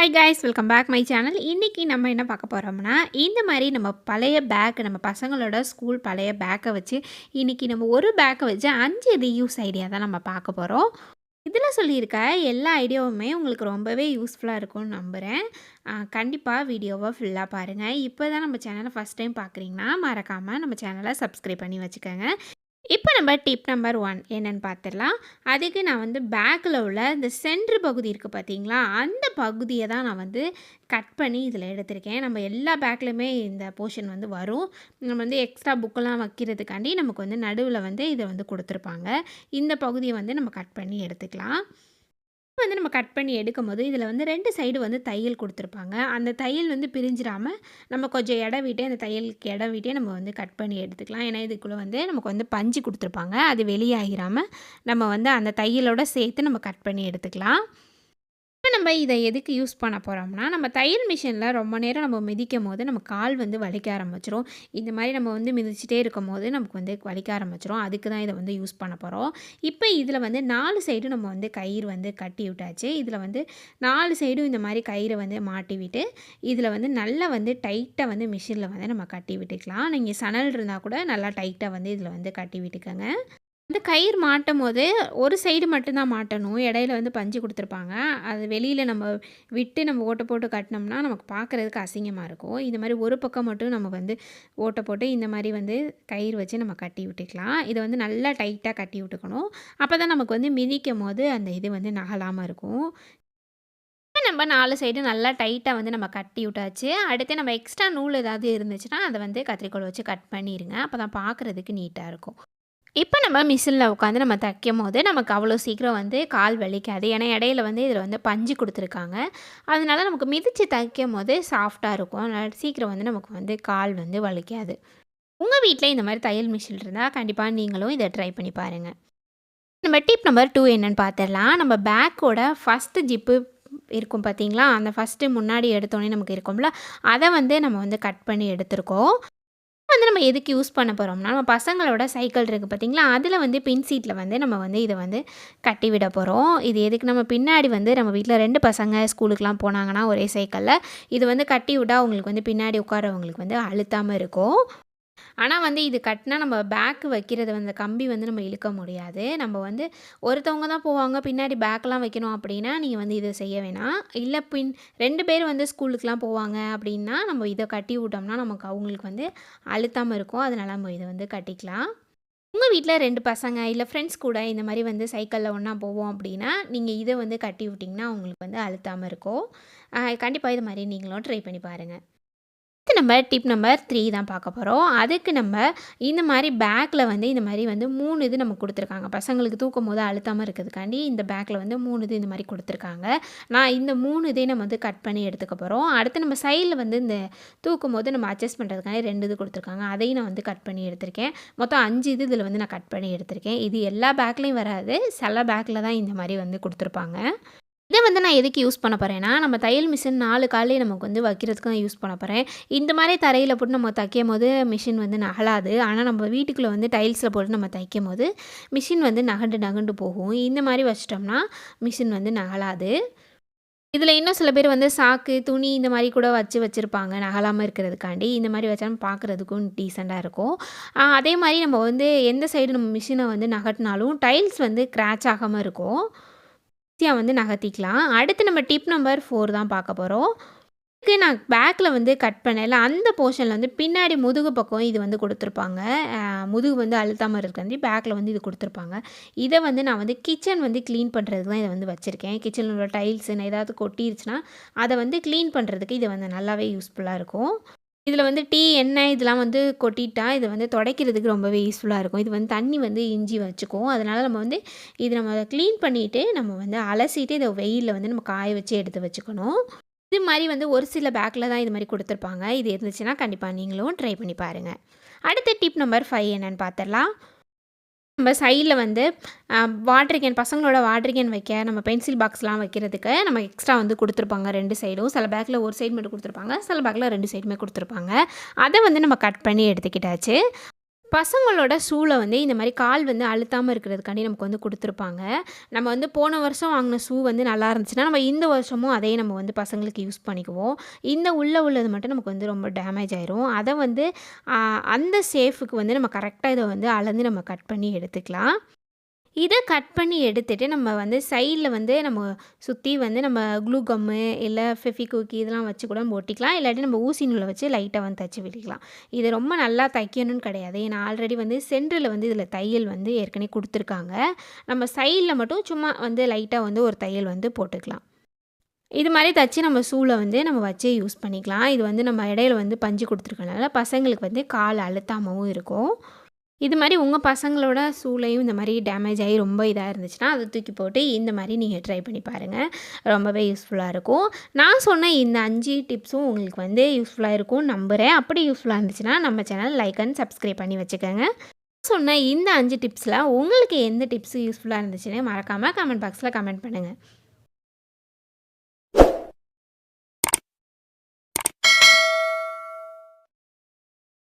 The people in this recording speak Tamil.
Hi guys welcome back my channel இன்றைக்கி நம்ம என்ன பார்க்க போகிறோம்னா இந்த மாதிரி நம்ம பழைய பேக் நம்ம பசங்களோட ஸ்கூல் பழைய பேக்கை வச்சு இன்றைக்கி நம்ம ஒரு பேக்கை வச்சு அஞ்சு ரீயூஸ் ஐடியா தான் நம்ம பார்க்க போகிறோம் இதில் சொல்லியிருக்க எல்லா ஐடியாவுமே உங்களுக்கு ரொம்பவே யூஸ்ஃபுல்லாக இருக்கும்னு நம்புகிறேன் கண்டிப்பாக வீடியோவை ஃபுல்லாக பாருங்கள் இப்போ தான் நம்ம சேனலை ஃபஸ்ட் டைம் பார்க்குறீங்கன்னா மறக்காமல் நம்ம சேனலை சப்ஸ்கிரைப் பண்ணி வச்சுக்கோங்க. இப்போ நம்ம டிப் நம்பர் ஒன் என்னென்னு பார்த்துடலாம். அதுக்கு நான் வந்து பேக்கில் உள்ள இந்த சென்ட்ரு பகுதி இருக்குது பார்த்தீங்களா? அந்த பகுதியை தான் நான் வந்து கட் பண்ணி இதில் எடுத்திருக்கேன். நம்ம எல்லா பேக்லையுமே இந்த போர்ஷன் வந்து வரும். நம்ம வந்து எக்ஸ்ட்ரா புக்கெல்லாம் வைக்கிறதுக்காண்டி நமக்கு வந்து நடுவில் வந்து இதை வந்து கொடுத்துருப்பாங்க. இந்த பகுதியை வந்து நம்ம கட் பண்ணி எடுத்துக்கலாம். வந்து நம்ம கட் பண்ணி எடுக்கும்போது இதில் வந்து ரெண்டு சைடு வந்து தையல் கொடுத்துருப்பாங்க. அந்த தையல் வந்து பிரிஞ்சிடாமல் நம்ம கொஞ்சம் இடம் விட்டே அந்த தையலுக்கு இடம் விட்டே நம்ம வந்து கட் பண்ணி எடுத்துக்கலாம். ஏன்னா இதுக்குள்ளே வந்து நமக்கு வந்து பஞ்சு கொடுத்துருப்பாங்க. அது வெளியாகிராமல் நம்ம வந்து அந்த தையலோட சேர்த்து நம்ம கட் பண்ணி எடுத்துக்கலாம். இப்போ நம்ம இதை எதுக்கு யூஸ் பண்ண போகிறோம்னா நம்ம தையல் மிஷினில் ரொம்ப நேரம் நம்ம மிதிக்கும் போது நம்ம கால் வந்து வலிக்க ஆரம்பிச்சிரும். இந்த மாதிரி நம்ம வந்து மிதிச்சிட்டே இருக்கும் போது நமக்கு வந்து வலிக்க ஆரம்பிச்சிரும். அதுக்கு தான் இதை வந்து யூஸ் பண்ண போகிறோம் இப்போ இதில் வந்து நாலு சைடும் நம்ம வந்து கயிறு வந்து கட்டி விட்டாச்சு. இதில் வந்து நாலு சைடும் இந்த மாதிரி கயிறை வந்து மாட்டி விட்டு இதில் வந்து நல்லா வந்து டைட்டாக வந்து மிஷினில் வந்து நம்ம கட்டி விட்டுக்கலாம். நீங்கள் சணல் இருந்தால் கூட நல்லா டைட்டாக வந்து இதில் வந்து கட்டி விட்டுக்கோங்க. இந்த கயிறு மாட்டும் போது ஒரு சைடு மட்டும்தான் மாட்டணும். இடையில வந்து பஞ்சு கொடுத்துருப்பாங்க. அது வெளியில் நம்ம விட்டு நம்ம ஓட்டை போட்டு கட்டினோம்னா நமக்கு பார்க்குறதுக்கு அசிங்கமாக இருக்கும். இந்த மாதிரி ஒரு பக்கம் மட்டும் நம்ம வந்து ஓட்டை போட்டு இந்த மாதிரி வந்து கயிறு வச்சு நம்ம கட்டி விட்டுக்கலாம். இதை வந்து நல்லா டைட்டாக கட்டி விட்டுக்கணும். அப்போ தான் நமக்கு வந்து மிதிக்கும் போது அந்த இது வந்து நகலாமல் இருக்கும். நம்ம நாலு சைடு நல்லா டைட்டாக வந்து நம்ம கட்டி விட்டாச்சு. அடுத்து நம்ம எக்ஸ்ட்ரா நூல் ஏதாவது இருந்துச்சுன்னா அதை வந்து கத்திரிக்கோள் வச்சு கட் பண்ணிடுங்க அப்போ தான் பார்க்குறதுக்கு நீட்டாக இருக்கும். இப்போ நம்ம மிஷினில் உட்காந்து நம்ம தைக்கும் போது நமக்கு அவ்வளோ சீக்கிரம் வந்து கால் வலிக்காது. ஏன்னா இடையில வந்து இதில் வந்து பஞ்சு கொடுத்துருக்காங்க. அதனால நமக்கு மிதித்து தைக்கும் போது சாஃப்டாக இருக்கும். அதனால் சீக்கிரம் வந்து நமக்கு வந்து கால் வந்து வலிக்காது. உங்கள் வீட்டில் இந்த மாதிரி தையல் மிஷின் இருந்தால் கண்டிப்பாக நீங்களும் இதை ட்ரை பண்ணி பாருங்கள் நம்ம டிப் நம்பர் டூ என்னென்னு பார்த்துடலாம் நம்ம பேக்கோட ஃபஸ்ட்டு ஜிப்பு இருக்கும் பார்த்தீங்களா அந்த ஃபஸ்ட்டு முன்னாடி எடுத்தோடனே நமக்கு இருக்கும்ல அதை வந்து நம்ம வந்து கட் பண்ணி எடுத்திருக்கோம். வந்து நம்ம எதுக்கு யூஸ் பண்ண போகிறோம்னா நம்ம பசங்களோட சைக்கிள் இருக்குது பார்த்திங்களா அதில் வந்து பின் சீட்டில் வந்து நம்ம வந்து இதை வந்து கட்டி விட போகிறோம் இது எதுக்கு? நம்ம பின்னாடி வந்து நம்ம வீட்டில் ரெண்டு பசங்க ஸ்கூலுக்குலாம் போனாங்கன்னா ஒரே சைக்கிளில் இது வந்து கட்டி விட்டால் அவங்களுக்கு வந்து பின்னாடி உட்காரவங்களுக்கு வந்து அழுத்தாமல் இருக்கும். ஆனால் வந்து இது கட்டினா நம்ம பேக்கு வைக்கிறது வந்து கம்பி வந்து நம்ம இழுக்க முடியாது. நம்ம வந்து ஒருத்தவங்க தான் போவாங்க பின்னாடி பேக்கெலாம் வைக்கணும் அப்படின்னா நீங்கள் வந்து இதை செய்ய வேணாம். இல்லை பின் ரெண்டு பேர் வந்து ஸ்கூலுக்குலாம் போவாங்க அப்படின்னா நம்ம இதை கட்டி விட்டோம்னா நமக்கு அவங்களுக்கு வந்து அழுத்தாமல் இருக்கும். அதனால் நம்ம இதை வந்து கட்டிக்கலாம். உங்கள் வீட்டில் ரெண்டு பசங்க இல்லை ஃப்ரெண்ட்ஸ் கூட இந்த மாதிரி வந்து சைக்கிளில் ஒன்றா போவோம் அப்படின்னா நீங்கள் இதை வந்து கட்டி விட்டிங்கன்னா அவங்களுக்கு வந்து அழுத்தாமல் இருக்கும். கண்டிப்பாக இது மாதிரி நீங்களும் ட்ரை பண்ணி பாருங்கள் அடுத்து நம்ம டிப் நம்பர் த்ரீ தான் பார்க்க போகிறோம் அதுக்கு நம்ம இந்த மாதிரி பேக்கில் வந்து இந்த மாதிரி வந்து மூணு இது நம்ம கொடுத்துருக்காங்க. பசங்களுக்கு தூக்கும் போது அழுத்தாமல் இருக்கிறதுக்காண்டி இந்த பேக்கில் வந்து மூணு இது இந்த மாதிரி கொடுத்துருக்காங்க. நான் இந்த மூணு இதே நம்ம வந்து கட் பண்ணி எடுத்துக்க போகிறோம் அடுத்து நம்ம சைடில் வந்து இந்த தூக்கும் போது நம்ம அட்ஜஸ்ட் பண்ணுறதுக்காண்டி ரெண்டு இது கொடுத்துருக்காங்க. அதையும் நான் வந்து கட் பண்ணி எடுத்திருக்கேன். மொத்தம் அஞ்சு இது இதில் வந்து நான் கட் பண்ணி எடுத்திருக்கேன். இது எல்லா பேக்லேயும் வராது. சில பேக்கில் தான் இந்த மாதிரி வந்து கொடுத்துருப்பாங்க. இதை வந்து நான் எதுக்கு யூஸ் பண்ண போகிறேன்னா நம்ம தையல் மிஷின் நாலு காலே நமக்கு வந்து வைக்கிறதுக்கு தான் யூஸ் பண்ண போகிறேன் இந்த மாதிரி தரையில் போட்டு நம்ம தைக்கும் போது மிஷின் வந்து நகலாது. ஆனால் நம்ம வீட்டுக்குள்ளே வந்து டைல்ஸில் போட்டு நம்ம தைக்கும் போது மிஷின் வந்து நகண்டு நகண்டு போகும். இந்த மாதிரி வச்சிட்டோம்னா மிஷின் வந்து நகலாது. இதில் இன்னும் சில பேர் வந்து சாக்கு துணி இந்த மாதிரி கூட வச்சு வச்சுருப்பாங்க நகலாமல் இருக்கிறதுக்காண்டி. இந்த மாதிரி வச்சாலும் பார்க்குறதுக்கும் டீசெண்டாக இருக்கும். அதே மாதிரி நம்ம வந்து எந்த சைடு நம்ம மிஷினை வந்து நகட்டினாலும் டைல்ஸ் வந்து க்ராச் ஆகாமல் இருக்கும். ஈஸியாக வந்து நகர்த்திக்கலாம். அடுத்து நம்ம டிப் நம்பர் ஃபோர் தான் பார்க்க போகிறோம் இதுக்கு நான் பேக்கில் வந்து கட் பண்ணல அந்த போர்ஷனில் வந்து பின்னாடி முதுகு பக்கம் இது வந்து கொடுத்துருப்பாங்க. முதுகு வந்து அழுத்தாமல் இருக்கிறது பேக்கில் வந்து இது கொடுத்துருப்பாங்க. இதை வந்து நான் வந்து கிச்சன் வந்து க்ளீன் பண்ணுறதுக்கு தான் இதை வந்து வச்சுருக்கேன். கிச்சனில் உள்ள டைல்ஸ் ஏதாவது கொட்டிருச்சுன்னா அதை வந்து க்ளீன் பண்ணுறதுக்கு இது வந்து நல்லாவே யூஸ்ஃபுல்லாக இருக்கும். இதில் வந்து டீ எண்ணெய் இதெல்லாம் வந்து கொட்டிட்டா இது வந்து துடைக்கிறதுக்கு ரொம்பவே யூஸ்ஃபுல்லாக இருக்கும். இது வந்து தண்ணி வந்து இஞ்சி வச்சுக்கும். அதனால் நம்ம வந்து இது நம்ம க்ளீன் பண்ணிவிட்டு நம்ம வந்து அலசிட்டு இதை வெயிலில் வந்து நம்ம காய வச்சு எடுத்து வச்சுக்கணும். இது மாதிரி வந்து ஒரு சில பேக்கில் தான் இது மாதிரி கொடுத்துருப்பாங்க. இது இருந்துச்சுன்னா கண்டிப்பாக நீங்களும் ட்ரை பண்ணி பாருங்கள் அடுத்த டிப் நம்பர் ஃபைவ் என்னென்னு பார்த்துடலாம். நம்ம சைடில் வந்து வாட்ரு கேன் பசங்களோட வாட்ரு கேன் வைக்க நம்ம பென்சில் பாக்ஸ்லாம் வைக்கிறதுக்கு நம்ம எக்ஸ்ட்ரா வந்து கொடுத்துருப்பாங்க ரெண்டு சைடும் சில பேக்கில் ஒரு சைடு மட்டும் கொடுத்துருப்பாங்க சில பேக்கில் ரெண்டு சைடுமே கொடுத்துருப்பாங்க. அதை வந்து நம்ம கட் பண்ணி எடுத்துக்கிட்டாச்சு. பசங்களோட ஷூவில் வந்து இந்த மாதிரி கால் வந்து அழுத்தாமல் இருக்கிறதுக்காண்டி நமக்கு வந்து கொடுத்துருப்பாங்க நம்ம வந்து போன வருஷம் வாங்கின ஷூ வந்து நல்லா இருந்துச்சுன்னா, நம்ம இந்த வருஷமும் அதே நம்ம வந்து பசங்களுக்கு யூஸ் பண்ணிக்குவோம். இந்த உள்ளே உள்ளது மட்டும் நமக்கு வந்து ரொம்ப டேமேஜ் ஆயிரும். அதை வந்து அந்த சேஃபுக்கு வந்து நம்ம கரெக்டாக இதை வந்து அளந்து நம்ம கட் பண்ணி எடுத்துக்கலாம். இதை கட் பண்ணி எடுத்துகிட்டு நம்ம வந்து சைடில் வந்து நம்ம சுற்றி வந்து நம்ம க்ளூ கம்மு, இல்லை ஃபெஃபி குக்கி இதெல்லாம் வச்சு கூட நம்ம ஒட்டிக்கலாம். இல்லாட்டி நம்ம ஊசி நூலை வச்சு லைட்டாக வந்து தச்சு விட்டுக்கலாம். இது ரொம்ப நல்லா தைக்கணும்னு கிடையாது. ஏன்னா ஆல்ரெடி வந்து சென்டரில் வந்து இதில் தையல் வந்து ஏற்கனவே கொடுத்துருக்காங்க நம்ம சைடில் மட்டும் சும்மா வந்து லைட்டாக வந்து ஒரு தையல் வந்து போட்டுக்கலாம். இது மாதிரி தச்சு நம்ம சூளை வந்து நம்ம வச்சு யூஸ் பண்ணிக்கலாம். இது வந்து நம்ம இடையில வந்து பஞ்சு கொடுத்துருக்கனால பசங்களுக்கு வந்து கால் அழுத்தாமவும் இருக்கும். இது மாதிரி உங்கள் பசங்களோட சூளையும் இந்த மாதிரி டேமேஜ் ஆகி ரொம்ப இதாக இருந்துச்சுன்னா, அதை தூக்கி போட்டு இந்த மாதிரி நீங்கள் ட்ரை பண்ணி பாருங்கள் ரொம்பவே யூஸ்ஃபுல்லாக இருக்கும். நான் சொன்ன இந்த அஞ்சு டிப்ஸும் உங்களுக்கு வந்து யூஸ்ஃபுல்லாக இருக்கும் நம்புகிறேன் அப்படி யூஸ்ஃபுல்லாக இருந்துச்சுன்னா, நம்ம சேனல் லைக் அண்ட் சப்ஸ்கிரைப் பண்ணி வச்சுக்கோங்க. சொன்ன இந்த அஞ்சு டிப்ஸில் உங்களுக்கு எந்த டிப்ஸ் யூஸ்ஃபுல்லாக இருந்துச்சுன்னு மறக்காமல் கமெண்ட் பாக்ஸில் கமெண்ட் பண்ணுங்கள்